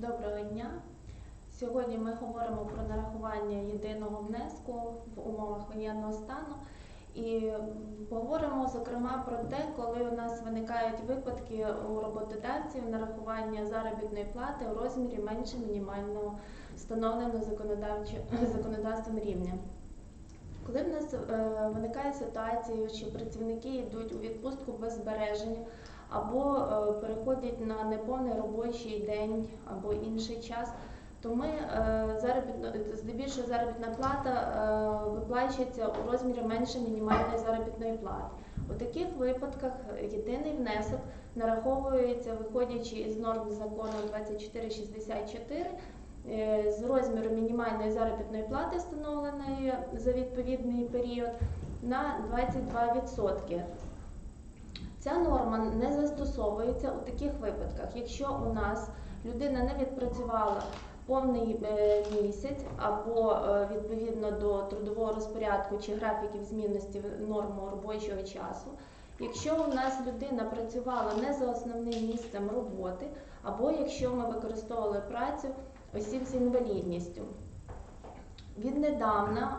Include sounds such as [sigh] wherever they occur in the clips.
Доброго дня. Сьогодні ми говоримо про нарахування єдиного внеску в умовах воєнного стану і м, поговоримо зокрема про те, коли у нас виникають випадки у роботодавців нарахування заробітної плати у розмірі менше мінімального встановленого [laughs] законодавством рівня. Коли в нас е, виникає ситуація, що працівники йдуть у відпустку без збереження або е, переходять на неповний робочий день або інший час, то ми е, заробітно здебільшого заробітна плата е, виплачується у розмірі менше мінімальної заробітної плати. У таких випадках єдиний внесок нараховується, виходячи із норм закону 2464, е, з розміру мінімальної заробітної плати, встановленої за відповідний період, на 22%. Ця норма не застосовується у таких випадках, якщо у нас людина не відпрацювала повний е, місяць або е, відповідно до трудового розпорядку чи графіків змінності норму робочого часу. Якщо у нас людина працювала не за основним місцем роботи, або якщо ми використовували працю осіб з інвалідністю. Віднедавна,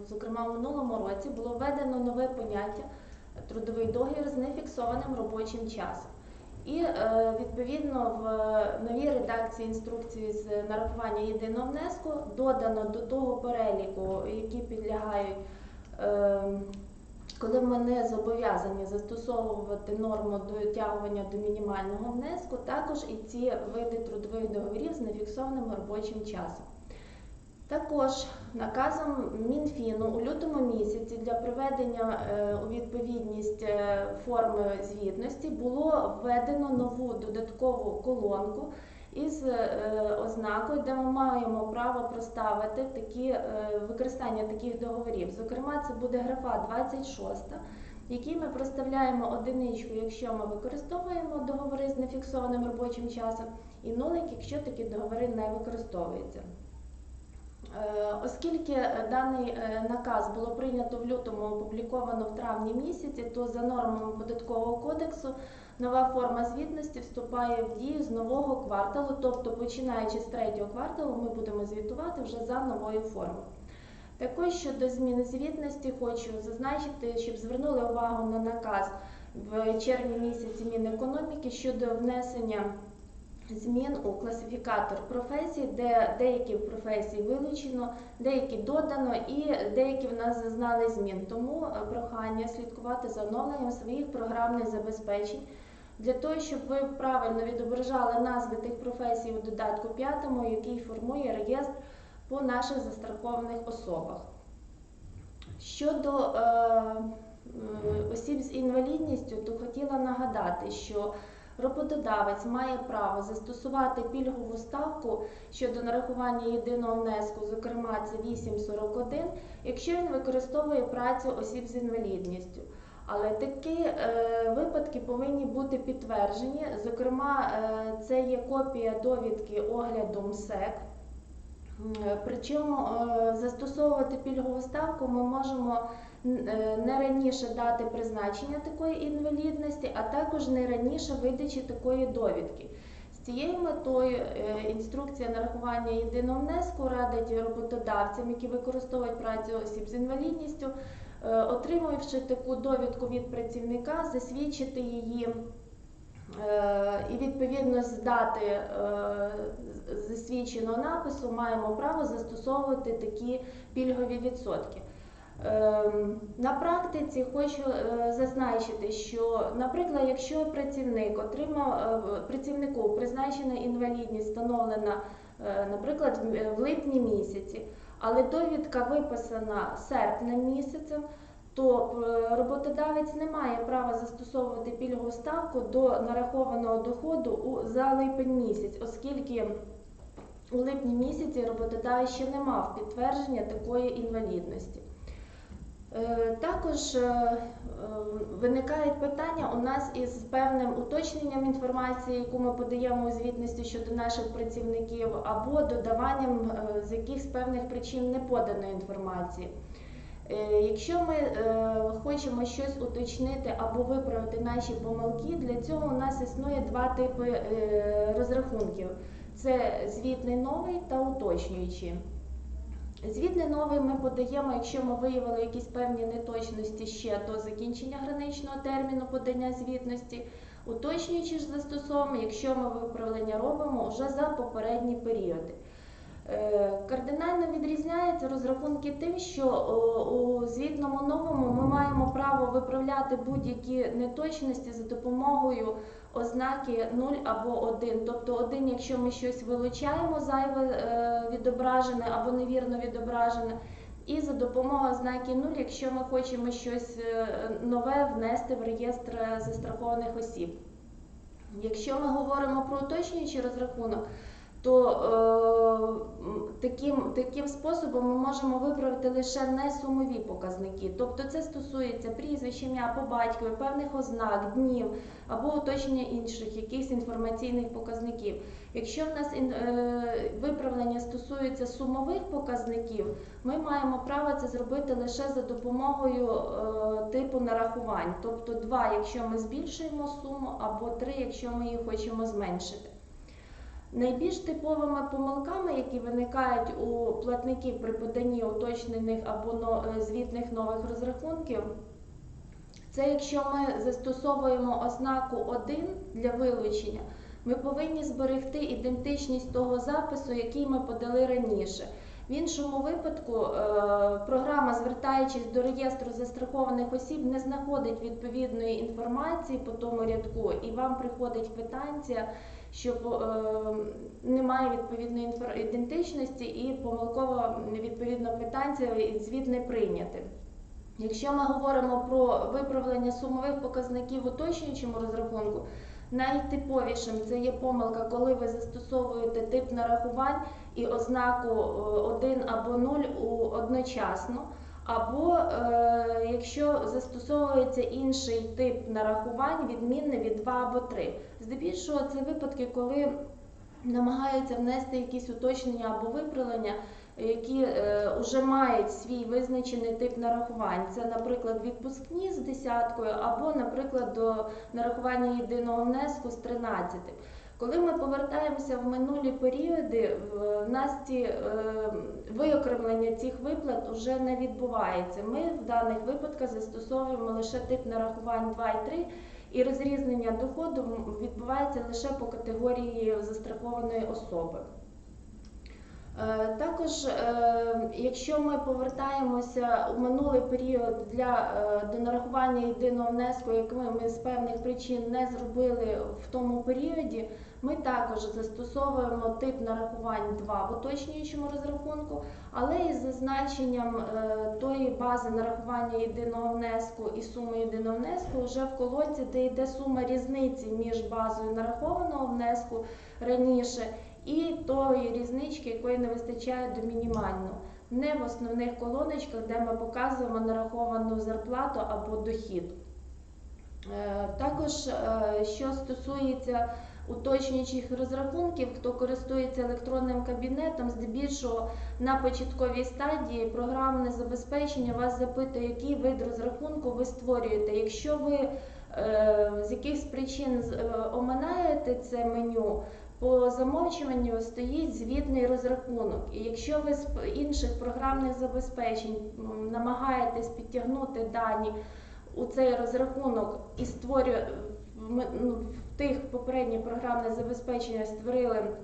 е, зокрема в минулому році, було введено нове поняття трудовий договір з нефіксованим робочим часом. І е, відповідно в новій редакції інструкції з нарахування єдиного внеску додано до того переліку, які підлягають, е, коли ми не зобов'язані застосовувати норму дотягування до мінімального внеску, також і ці види трудових договорів з нефіксованим робочим часом. Також наказом Мінфіну у лютому місяці для приведення е, у відповідність е, форми звітності було введено нову додаткову колонку із е, ознакою, де ми маємо право проставити такі використання таких договорів. Зокрема, це буде графа 26, в якій ми проставляємо одиничку, якщо ми використовуємо договори з нефіксованим робочим часом, і нулик, якщо такі договори не використовуються. Е, Оскільки даний е, наказ було прийнято в лютому, опубліковано в травні місяці, то за нормами податкового кодексу нова форма звітності вступає в дію з нового кварталу, тобто починаючи з третього кварталу, ми будемо звітувати вже за новою формою. Також щодо зміни звітності хочу зазначити, щоб звернули увагу на наказ в червні місяці Мінекономіки щодо внесення змін у класифікатор професій, де деякі професії вилучено, деякі додано і деякі в нас зазнали змін. Тому е, прохання слідкувати за оновленням своїх програмних забезпечень для того, щоб ви правильно відображали назви тих професій у додатку 5, який формує реєстр по наших застрахованих особах. Щодо е, е, осіб з інвалідністю, то хотіла нагадати, що роботодавець має право застосувати пільгову ставку щодо нарахування єдиного внеску, зокрема це 8,41, якщо він використовує працю осіб з інвалідністю. Але такі е, випадки повинні бути підтверджені. Зокрема, е, це є копія довідки огляду МСЕК. Е, Причому е, застосовувати пільгову ставку ми можемо не раніше дати призначення такої інвалідності, а також не раніше видачі такої довідки. З цією метою е, інструкція нарахування єдиного внеску радить роботодавцям, які використовують працю осіб з інвалідністю, е, отримуючи таку довідку від працівника, засвідчити її Е, і відповідно з дати е, засвідченого напису маємо право застосовувати такі пільгові відсотки. Ем, На практиці хочу е, зазначити, що, наприклад, якщо працівник отримав е, працівнику призначена інвалідність, встановлена, е, наприклад, в- липні місяці, але довідка виписана серпнем місяцем, то роботодавець не має права застосовувати пільгову ставку до нарахованого доходу за липень місяць, оскільки у липні місяці роботодавець ще не мав підтвердження такої інвалідності. Е, Також е, е, виникають питання у нас із певним уточненням інформації, яку ми подаємо у звітності щодо наших працівників, або додаванням з якихось певних причин неподаної інформації. Е, Якщо ми хочемо щось уточнити або виправити наші помилки, для цього у нас існує два типи розрахунків. Це звітний новий та уточнюючий. Звітний новий ми подаємо, якщо ми виявили якісь певні неточності ще до закінчення граничного терміну подання звітності. Уточнюючи ж застосовуємо, якщо ми виправлення робимо вже за попередні періоди. Е, Кардинально відрізняються розрахунки тим, що у звітному новому ми маємо право виправляти будь-які неточності за допомогою ознаки 0 або 1. Тобто 1, якщо ми щось вилучаємо, зайве е, відображене або невірно відображене, і за допомогою ознаки 0, якщо ми хочемо щось е, нове внести в реєстр застрахованих осіб. Якщо ми говоримо про уточнюючий розрахунок, то е, таким, таким способом ми можемо виправити лише несумові показники. Тобто це стосується прізвищ, ім'я по батькові, певних ознак, днів або уточнення інших якихось інформаційних показників. Якщо в нас е, виправлення стосується сумових показників, ми маємо право це зробити лише за допомогою е, типу нарахувань. Тобто 2, якщо ми збільшуємо суму, або 3, якщо ми її хочемо зменшити. Найбільш типовими помилками, які виникають у платників при поданні уточнених або е, звітних нових розрахунків, це якщо ми застосовуємо ознаку 1 для вилучення, ми повинні зберегти ідентичність того запису, який ми подали раніше. В іншому випадку е, програма, звертаючись до реєстру застрахованих осіб, не знаходить відповідної інформації по тому рядку, і вам приходить квитанція, що е, немає відповідної ідентичності і помилкова відповідно квитанція і звіт не прийнятий. Якщо ми говоримо про виправлення сумових показників в уточнюючому розрахунку, найтиповішим це є помилка, коли ви застосовуєте тип нарахувань і ознаку 1 або 0 у- одночасно. Або е, якщо застосовується інший тип нарахувань, відмінний від 2 або 3. Здебільшого це випадки, коли намагаються внести якісь уточнення або виправлення, які е, вже мають свій визначений тип нарахувань. Це, наприклад, відпускні з десяткою, або, наприклад, до нарахування єдиного внеску з 13. Коли ми повертаємося в минулі періоди, в нас ці е, виокремлення цих виплат вже не відбувається. Ми в даних випадках застосовуємо лише тип нарахувань 2 і 3, і розрізнення доходу відбувається лише по категорії застрахованої особи. Е, Також, е, якщо ми повертаємося у минулий період для донарахування до нарахування єдиного внеску, який ми з певних причин не зробили в тому періоді, ми також застосовуємо тип нарахувань 2 в уточнюючому розрахунку, але із зазначенням е, тої бази нарахування єдиного внеску і суми єдиного внеску вже в колонці, де йде сума різниці між базою нарахованого внеску раніше і тої різнички, якої не вистачає до мінімального. Не в основних колоночках, де ми показуємо нараховану зарплату або дохід. Е, Також, е, що стосується уточнюючих розрахунків, хто користується електронним кабінетом, здебільшого на початковій стадії програмне забезпечення вас запитує, який вид розрахунку ви створюєте. Якщо ви е, з якихось причин е, оминаєте це меню, по замовчуванню стоїть звітний розрахунок. І якщо ви з інших програмних забезпечень намагаєтесь підтягнути дані у цей розрахунок і створює тих попередніх програмне забезпечення створили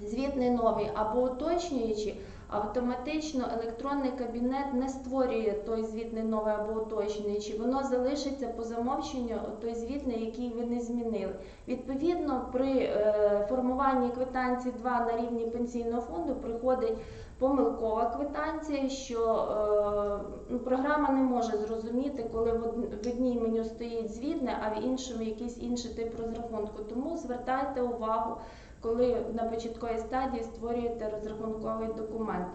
звітний новий або уточнюючий, автоматично електронний кабінет не створює той звітний новий або уточнюючий. Воно залишиться по замовченню той звітний, який ви не змінили. Відповідно, при е, формуванні квитанції 2 на рівні пенсійного фонду приходить помилкова квитанція, що е, ну, програма не може зрозуміти, коли в одній меню стоїть звітне, а в іншому якийсь інший тип розрахунку. Тому звертайте увагу, коли на початковій стадії створюєте розрахунковий документ.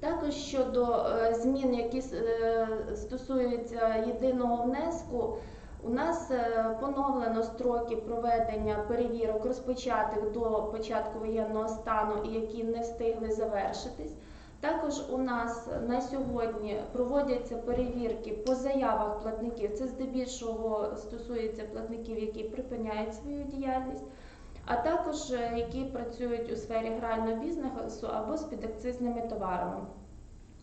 Також щодо е, змін, які е, стосуються єдиного внеску, у нас е, поновлено строки проведення перевірок розпочатих до початку воєнного стану і які не встигли завершитись. Також у нас на сьогодні проводяться перевірки по заявах платників. Це здебільшого стосується платників, які припиняють свою діяльність. А також е, які працюють у сфері грального бізнесу або з підакцизними товарами.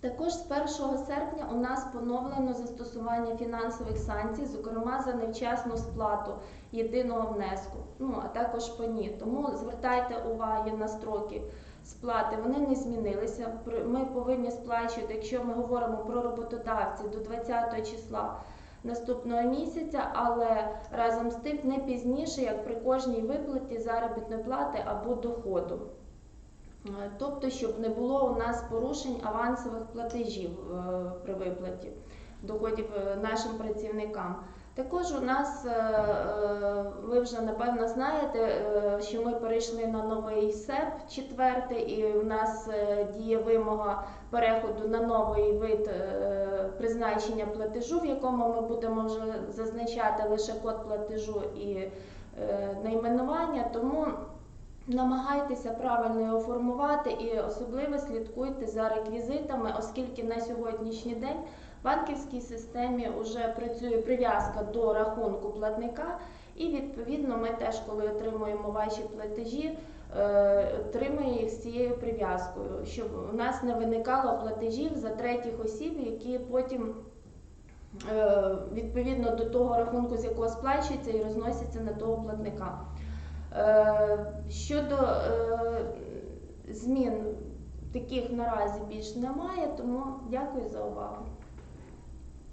Також з 1 серпня у нас поновлено застосування фінансових санкцій, зокрема за невчасну сплату єдиного внеску, ну а також пені. Тому звертайте уваги на строки сплати. Вони не змінилися. Ми повинні сплачувати, якщо ми говоримо про роботодавців, до 20 числа наступного місяця, але разом з тим не пізніше, як при кожній виплаті заробітної плати або доходу. Е, Тобто, щоб не було у нас порушень авансових платежів е, при виплаті доходів е, нашим працівникам. Також у нас, е, е, ви вже напевно знаєте, е, що ми перейшли на новий СЕП четвертий, і у нас діє вимога переходу на новий вид призначення платежу, в якому ми будемо вже зазначати лише код платежу і найменування. Тому Намагайтеся правильно його формувати і особливо слідкуйте за реквізитами, оскільки на сьогоднішній день в банківській системі вже працює прив'язка до рахунку платника, і відповідно ми теж, коли отримуємо ваші платежі, е, отримуємо їх з цією прив'язкою, щоб у нас не виникало платежів за третіх осіб, які потім. е, Відповідно до того рахунку, з якого сплачується, і розносяться на того платника. Е, Щодо змін таких наразі більш немає, тому дякую за увагу.